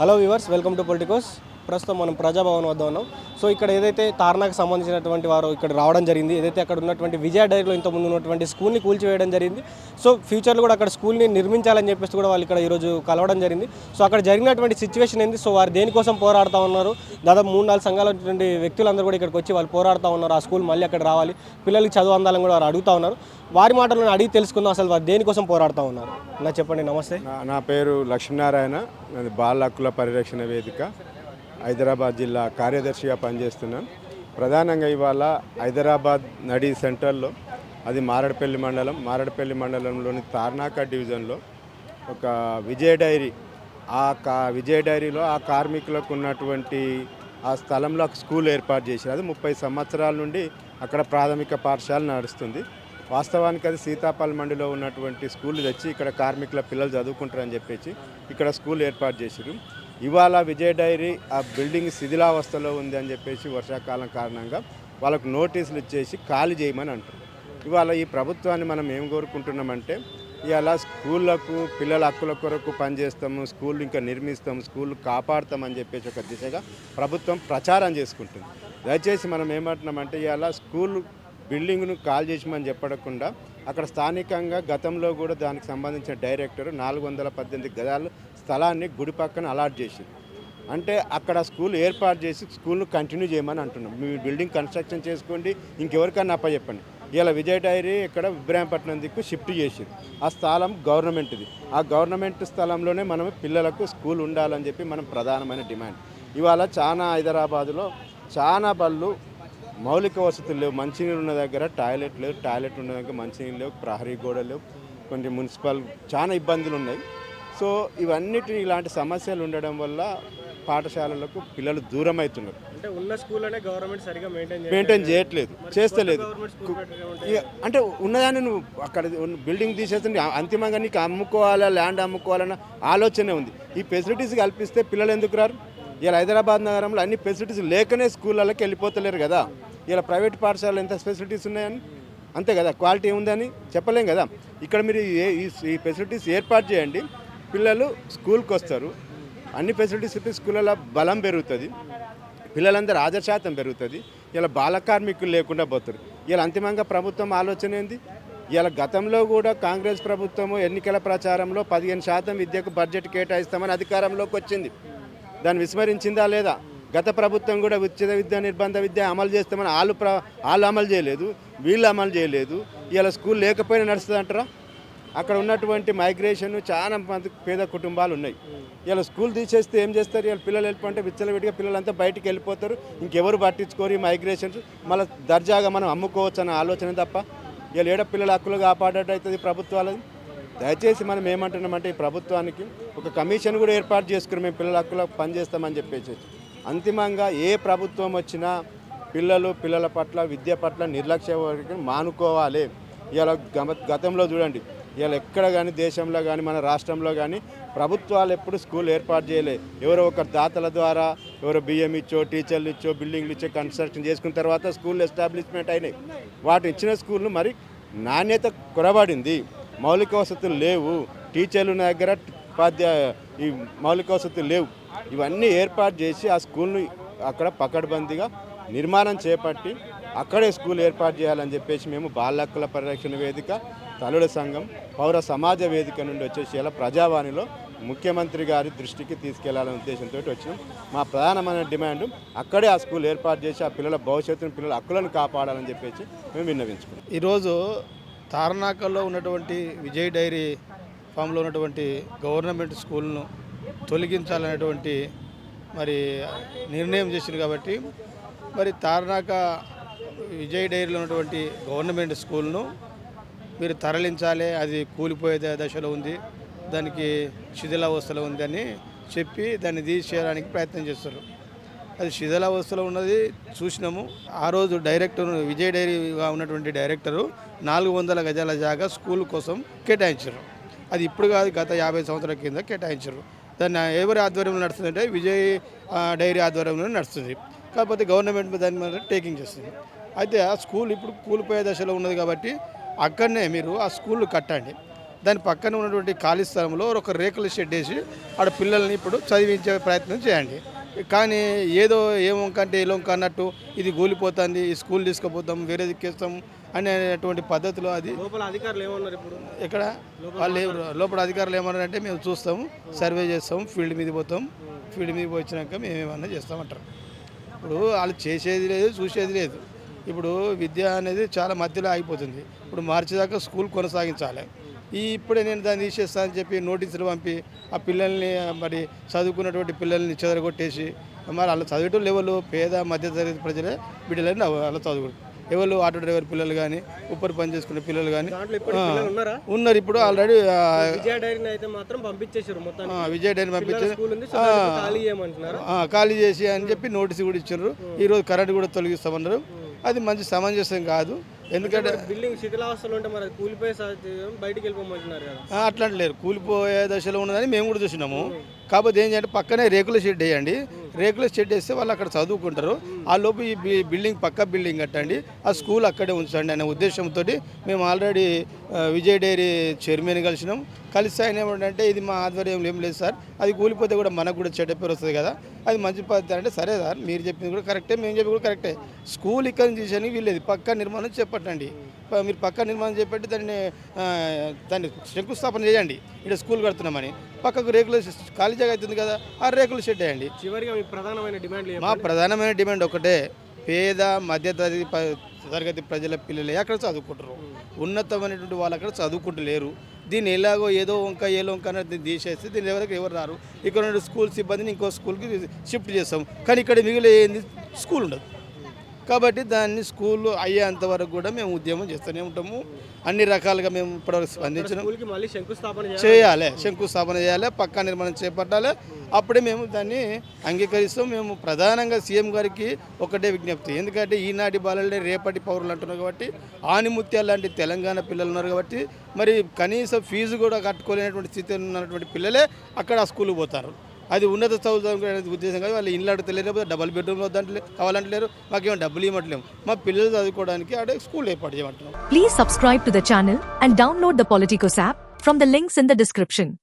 Hello viewers welcome to Politicos ప్రస్తుతం మనం ప్రజాభవన్ వద్ద ఉన్నాం. సో ఇక్కడ ఏదైతే తార్నాకు సంబంధించినటువంటి వారు ఇక్కడ రావడం జరిగింది ఏదైతే అక్కడ ఉన్నటువంటి విజయ డైరీలో ఇంతకుముందు ఉన్నటువంటి స్కూల్ని కూల్చివేయడం జరిగింది సో ఫ్యూచర్లో కూడా అక్కడ స్కూల్ని నిర్మించాలని చెప్పేసి కూడా వాళ్ళు ఇక్కడ ఈరోజు కలవడం జరిగింది. సో అక్కడ జరిగినటువంటి సిచ్యువేషన్ ఏంది? సో వారు దేనికోసం పోరాడుతూ ఉన్నారు? దాదాపు మూడు నాలుగు సంఘాల వ్యక్తులందరూ కూడా ఇక్కడికి వచ్చి వాళ్ళు పోరాడుతూ ఉన్నారు. ఆ స్కూల్ మళ్ళీ అక్కడ రావాలి. పిల్లలకి చదువు అందాలని కూడా వారు అడుగుతూ ఉన్నారు. వారి మాటలను అడిగి తెలుసుకుందాం అసలు వారు దేనికోసం పోరాడుతూ ఉన్నారు? నా చెప్పండి నమస్తే. నా నా పేరు లక్ష్మీనారాయణ. నాది బాల హక్కుల పరిరక్షణ వేదిక. హైదరాబాద్ జిల్లా కార్యదర్శిగా పనిచేస్తున్నాను ప్రధానంగా ఇవాళ హైదరాబాద్ నడి సెంటర్లో అది మారడపల్లి మండలం మారడపల్లి మండలంలోని తార్నాక డివిజన్లో ఒక విజయ డైరీ ఆ కా విజయ డైరీలో ఆ కార్మికులకు ఉన్నటువంటి ఆ స్థలంలో ఒక స్కూల్ ఏర్పాటు చేశారు. అది ముప్పై సంవత్సరాల నుండి అక్కడ ప్రాథమిక పాఠశాల నడుస్తుంది. వాస్తవానికి అది సీతాపాల్ మండిలో ఉన్నటువంటి స్కూల్ తెచ్చి ఇక్కడ కార్మికుల పిల్లలు చదువుకుంటారని చెప్పేసి ఇక్కడ స్కూల్ ఏర్పాటు చేశారు. ఇవాళ విజయ డైరీ ఆ బిల్డింగ్ శిథిలావస్థలో ఉంది అని చెప్పేసి వర్షాకాలం కారణంగా వాళ్ళకు నోటీసులు ఇచ్చేసి ఖాళీ చేయమని అంటారు ఇవాళ ఈ ప్రభుత్వాన్ని మనం ఏం కోరుకుంటున్నామంటే ఇవాళ స్కూళ్ళకు పిల్లల హక్కుల కొరకు పనిచేస్తాము స్కూల్ ఇంకా నిర్మిస్తాము స్కూల్ కాపాడుతామని చెప్పేసి ఒక దిశగా ప్రభుత్వం ప్రచారం చేసుకుంటుంది. దయచేసి మనం ఏమంటున్నామంటే ఇవాళ స్కూల్ బిల్డింగ్ను కాల్ చేసిమని చెప్పకుండా అక్కడ స్థానికంగా గతంలో కూడా దానికి సంబంధించిన డైరెక్టర్ నాలుగు వందల పద్దెనిమిది గదాలు స్థలాన్ని గుడి పక్కన అలాట్ చేసింది. అంటే అక్కడ స్కూల్ ఏర్పాటు చేసి స్కూల్ను కంటిన్యూ చేయమని అంటున్నాం. మీ బిల్డింగ్ కన్స్ట్రక్షన్ చేసుకోండి ఇంకెవరికన్నా అప్పచెప్పండి ఇలా విజయ్ డైరీ ఇక్కడ ఇబ్రాహీంపట్నం దిక్కు షిఫ్ట్ చేసింది. ఆ స్థలం గవర్నమెంట్ది. ఆ గవర్నమెంట్ స్థలంలోనే మనం పిల్లలకు స్కూల్ ఉండాలని చెప్పి మనం ప్రధానమైన డిమాండ్. ఇవాళ చాలా హైదరాబాదులో చాలా బళ్ళు మౌలిక వసతులు లేవు. మంచినీరు ఉన్న దగ్గర టాయిలెట్ లేవు టాయిలెట్ ఉన్న దగ్గర మంచినీళ్ళు లేవు ప్రహరీ గోడ లేవు కొన్ని మున్సిపల్ చాలా ఇబ్బందులు ఉన్నాయి. సో ఇవన్నిటి ఇలాంటి సమస్యలు ఉండడం వల్ల పాఠశాలలకు పిల్లలు దూరం అవుతున్నారు అంటే ఉన్న స్కూల్లోనే గవర్నమెంట్ సరిగా మెయింటైన్ మెయింటైన్ చేయట్లేదు. చేస్తలేదు. అంటే ఉన్నదాన్ని నువ్వు అక్కడ బిల్డింగ్ తీసేస్తే నీ అంతిమంగా నీకు అమ్ముకోవాలా ల్యాండ్ అమ్ముకోవాలన్న ఆలోచనే ఉంది. ఈ ఫెసిలిటీస్ కల్పిస్తే పిల్లలు ఎందుకు రారు? ఇలా హైదరాబాద్ నగరంలో అన్ని ఫెసిలిటీస్ లేకనే స్కూళ్ళకి వెళ్ళిపోతలేరు కదా. ఇలా ప్రైవేట్ పాఠశాలలో ఎంత ఫెసిలిటీస్ ఉన్నాయని? అంతే కదా. క్వాలిటీ ఉందని చెప్పలేం కదా. ఇక్కడ మీరు ఈ ఫెసిలిటీస్ ఏర్పాటు చేయండి. పిల్లలు స్కూల్కి వస్తారు. అన్ని ఫెసిలిటీస్ ఉంటే స్కూళ్ళలో బలం పెరుగుతుంది. పిల్లలందరూ ఆదర్శాతం శాతం పెరుగుతుంది. ఇలా బాల కార్మికులు లేకుండా పోతారు. ఇలా అంతిమంగా ప్రభుత్వం ఆలోచన ఏంది? ఇలా గతంలో కూడా కాంగ్రెస్ ప్రభుత్వము ఎన్నికల ప్రచారంలో పదిహేను శాతం విద్యకు బడ్జెట్ కేటాయిస్తామని అధికారంలోకి వచ్చింది. దాన్ని విస్మరించిందా లేదా? గత ప్రభుత్వం కూడా ఉచిత విద్య నిర్బంధ విద్య అమలు చేస్తామని వాళ్ళు ప్ర వాళ్ళు అమలు చేయలేదు. వీళ్ళు అమలు చేయలేదు. ఇలా స్కూల్ లేకపోయినా నడుస్తుంది అంటారా అక్కడ ఉన్నటువంటి మైగ్రేషన్ చాలా మంది పేద కుటుంబాలు ఉన్నాయి. ఇలా స్కూల్ తీసేస్తే ఏం చేస్తారు? ఇలా పిల్లలు వెళ్ళిపోతే విచ్చలవిడిగా పిల్లలంతా బయటికి వెళ్ళిపోతారు. ఇంకెవరు పట్టించుకోరు ఈ మైగ్రేషన్స్. మళ్ళీ దర్జాగా మనం అమ్ముకోవచ్చు అన్న ఆలోచన తప్ప. ఇలా ఏడ పిల్లల హక్కులు కాపాడేట అవుతుంది ప్రభుత్వాలది దయచేసి మనం ఏమంటున్నామంటే ఈ ప్రభుత్వానికి ఒక కమిషన్ కూడా ఏర్పాటు చేసుకుని మేము పిల్లల హక్కులకు పనిచేస్తామని చెప్పేసి. అంతిమంగా ఏ ప్రభుత్వం వచ్చినా పిల్లలు పిల్లల పట్ల విద్య పట్ల నిర్లక్ష్య మానుకోవాలి. ఇలా గమ గతంలో చూడండి ఇలా ఎక్కడ కానీ దేశంలో కానీ మన రాష్ట్రంలో కానీ ప్రభుత్వాలు ఎప్పుడు స్కూల్ ఏర్పాటు చేయలే. ఎవరో ఒక దాతల ద్వారా ఎవరో బియ్యం ఇచ్చో టీచర్లు ఇచ్చో బిల్డింగ్లు ఇచ్చో కన్స్ట్రక్షన్ చేసుకున్న తర్వాత స్కూల్ ఎస్టాబ్లిష్మెంట్ అయినాయి. వాటి ఇచ్చిన స్కూళ్ళు మరి నాణ్యత కొరబడింది. మౌలిక వసతులు లేవు. టీచర్లు దగ్గర ఉపాధ్యాయ ఈ మౌలిక వసతులు లేవు. ఇవన్నీ ఏర్పాటు చేసి ఆ స్కూల్ని అక్కడ పకడ్బందీగా నిర్మాణం చేపట్టి అక్కడే స్కూల్ ఏర్పాటు చేయాలని చెప్పేసి మేము బాల హక్కుల పరిరక్షణ వేదిక తల్లుల సంఘం పౌర సమాజ వేదిక నుండి వచ్చేసి ఇలా ప్రజావాణిలో ముఖ్యమంత్రి గారి దృష్టికి తీసుకెళ్ళాలనే ఉద్దేశంతో వచ్చినాం. మా ప్రధానమైన డిమాండ్ అక్కడే ఆ స్కూల్ ఏర్పాటు చేసి ఆ పిల్లల భవిష్యత్తును పిల్లల హక్కులను కాపాడాలని చెప్పేసి మేము విన్నవించుకున్నాం. ఈరోజు తార్నాకల్లో ఉన్నటువంటి విజయ్ డైరీ ఫామ్లో ఉన్నటువంటి గవర్నమెంట్ స్కూల్ను తొలగించాలనేటువంటి మరి నిర్ణయం చేసింది కాబట్టి మరి తార్నాక విజయ్ డైరీలో ఉన్నటువంటి గవర్నమెంట్ స్కూల్ను మీరు తరలించాలి అది కూలిపోయే దశలో ఉంది దానికి శిథిలావస్థలో ఉంది అని చెప్పి దాన్ని తీసేయడానికి ప్రయత్నం చేస్తారు అది శిథిలావస్థలో ఉన్నది చూసినాము. ఆ రోజు డైరెక్టర్ విజయ్ డైరీగా ఉన్నటువంటి డైరెక్టరు నాలుగు వందల గజాల జాగా స్కూల్ కోసం కేటాయించారు. అది ఇప్పుడు కాదు గత యాభై సంవత్సరాల కింద కేటాయించారు. దాన్ని ఎవరి ఆధ్వర్యంలో నడుస్తుందంటే విజయ్ డైరీ ఆధ్వర్యంలో నడుస్తుంది. కాకపోతే గవర్నమెంట్ దాని మీద టేకింగ్ చేస్తుంది. అయితే ఆ స్కూల్ ఇప్పుడు కూలిపోయే దశలో ఉన్నది కాబట్టి అక్కడనే మీరు ఆ స్కూల్ కట్టండి. దాని పక్కన ఉన్నటువంటి ఖాళీ స్థలంలో ఒక రేకుల షెడ్ వేసి ఆడ పిల్లల్ని ఇప్పుడు చదివించే ప్రయత్నం చేయండి. కానీ ఏదో ఏమో కంటే ఏలో అన్నట్టు ఇది గూలిపోతుంది ఈ స్కూల్ తీసుకుపోతాం వేరే దిక్కేస్తాం అనేటువంటి పద్ధతిలో అది లోపల అధికారులు ఏమన్నారు ఇప్పుడు? ఇక్కడ వాళ్ళు లోపల అధికారులు ఏమన్నారంటే మేము చూస్తాము సర్వే చేస్తాం ఫీల్డ్ మీద పోతాం. ఫీల్డ్ మీద వచ్చినాక మేము ఏమన్నా చేస్తామంటారు. ఇప్పుడు వాళ్ళు చేసేది లేదు చూసేది లేదు. ఇప్పుడు విద్య అనేది చాలా మధ్యలో ఆగిపోతుంది. ఇప్పుడు మార్చి దాకా స్కూల్ కొనసాగించాలి. ఈ ఇప్పుడే నేను దాన్ని తీసేస్తా అని చెప్పి నోటీసులు పంపి ఆ పిల్లల్ని మరి చదువుకున్నటువంటి పిల్లల్ని చెదరగొట్టేసి మరి వాళ్ళ చదివేటోళ్ళు ఎవరు? పేద మధ్యతరగతి ప్రజలే బిడ్డలని వాళ్ళ చదువు ఎవరు ఆటో డ్రైవర్ పిల్లలు కానీ ఉప్పర్ పని చేసుకునే పిల్లలు కానీ దాంట్లో ఇప్పుడు పిల్లలు ఉన్నారా? ఇప్పుడు ఆల్రెడీ విజయ డైరీని అయితే మాత్రం పంపించేసారు మొత్తానికి. విజయ్ డైరీ పంపించారు ఖాళీ చేసి అని చెప్పి నోటీస్ కూడా ఇచ్చారు. ఈరోజు కరెంట్ కూడా తొలగిస్తామన్నారు. అది మంచి సమంజసం కాదు. ఎందుకంటే బిల్డింగ్ శిథిలావస్థలో ఉంటే మరి కూలిపోయే బయటికి వెళ్ళిపోమంటున్నారు కదా. ఆ, అట్లాంటి లేరు కూలిపోయే దశలో ఉన్నదని మేము కూడా చూసినాము. కాకపోతే ఏం చేయండి పక్కనే రేకుల షెడ్ వేయండి. రేకుల షెడ్ వేస్తే వాళ్ళు అక్కడ చదువుకుంటారు. ఆ లోపు ఈ బిల్డింగ్ పక్క బిల్డింగ్ కట్టండి. ఆ స్కూల్ అక్కడే ఉంచండి అనే ఉద్దేశంతో మేము ఆల్రెడీ విజయ్ డైరీ చైర్మన్ కలిసినాం. కలిసి ఆయన ఏమంటే ఇది మా ఆధ్వర్యంలో ఏం లేదు సార్. అది కూలిపోతే కూడా మనకు కూడా చెడ్డ పేరు వస్తుంది కదా. అది మంచి పద్ధతి అంటే సరే సార్ మీరు చెప్పింది కూడా కరెక్టే మేము చెప్పింది కూడా కరెక్టే. స్కూల్ ఇక్కడ నుంచి తీసేయడానికి వీల్లేదు. పక్క నిర్మాణం చేపట్టండి. మీరు పక్క నిర్మాణం చేపట్టి దాన్ని దాన్ని శంకుస్థాపన చేయండి. ఇక్కడ స్కూల్ కడుతున్నామని. పక్కకు రేకుల ఖాళీ జాగా అవుతుంది కదా ఆ రేకులు షెడ్ వేయండి. చివరిగా మీ ప్రధానమైన డిమాండ్లు మా ప్రధానమైన డిమాండ్ ఒకటే పేద మధ్యతరగతి తరగతి ప్రజల పిల్లలే అక్కడ చదువుకుంటారు ఉన్నతమైనటువంటి వాళ్ళు అక్కడ చదువుకుంటలేరు. దీన్ని ఎలాగో ఏదో వంక ఏలో వంక అనేది దీన్ని దీని ఎవరికి ఎవరు రారు. ఇక్కడ ఉన్న స్కూల్ సిబ్బందిని ఇంకో స్కూల్కి షిఫ్ట్ చేస్తాం. కానీ ఇక్కడ మిగిలిన ఏంది స్కూల్ ఉండదు. కాబట్టి దాన్ని స్కూల్ అయ్యేంత వరకు కూడా మేము ఉద్యమం చేస్తూనే ఉంటాము. అన్ని రకాలుగా మేము ఇప్పటివరకు చేయాలి? చేయాలి శంకుస్థాపన చేయాలి పక్కా నిర్మాణం చేపట్టాలి. అప్పుడే మేము దాన్ని అంగీకరిస్తాం. మేము ప్రధానంగా సీఎం గారికి ఒకటే విజ్ఞప్తి. ఎందుకంటే ఈనాటి బాలలే రేపటి పౌరులు అంటున్నారు కాబట్టి ఆనిముత్యాలు లాంటి తెలంగాణ పిల్లలు ఉన్నారు కాబట్టి మరి కనీసం ఫీజు కూడా కట్టుకోలేనటువంటి స్థితి ఉన్నటువంటి పిల్లలే అక్కడ ఆ స్కూల్కి పోతారు. అది ఉన్నత చదువుతానికి ఉద్దేశం కాదు. వాళ్ళు ఇల్లు అడతలేరు డబల్ బెడ్రూమ్లో వద్దంటలే కావాలంటలేరు. మాకేమో డబ్బులు ఇవ్వట్లేము. మా పిల్లలు చదువుకోవడానికి అక్కడ స్కూల్ ఏర్పాటు చేయమంటున్నాం. Please subscribe to the channel and download the Politicos app from the links in the description